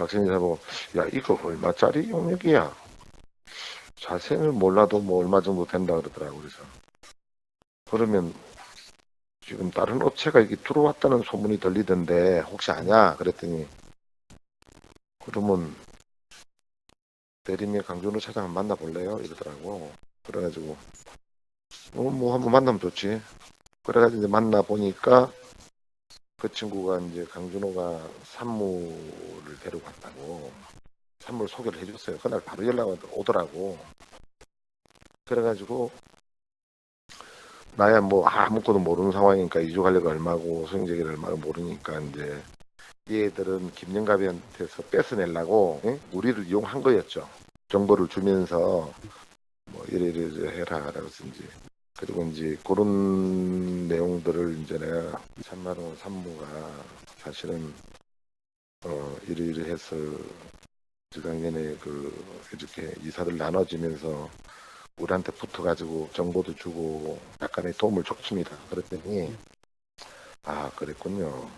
박진희 사보 야 이거 얼마짜리 용역이야? 자세는 몰라도 뭐 얼마 정도 된다 그러더라고 그래서 그러면 지금 다른 업체가 이게 들어왔다는 소문이 들리던데 혹시 아냐? 그랬더니 그러면 대리미 강준호 차장 만나볼래요? 이러더라고 그래가지고 어, 뭐 한번 만나면 좋지 그래가지고 이제 만나 보니까 그 친구가 이제 강준호가 산무 를 데리고 갔다고 산무를 소개를 해줬어요. 그날 바로 연락 오더라고. 그래가지고 나야 뭐 아무것도 모르는 상황이니까 이주 관리가 얼마고 수행재기를 얼마고 모르니까 이제 얘들은 김영갑이한테서 뺏어내려고 응? 우리를 이용한 거였죠. 정보를 주면서 뭐 이래 이래 해라 그래서 이제 그리고 이제 그런 내용들을 이제 내가 산마루 산무가 사실은 어 이래 이래 해서 지강년에 그 이렇게 이사들 나눠지면서 우리한테 붙어가지고 정보도 주고 약간의 도움을 줬습니다. 그랬더니 아 그랬군요.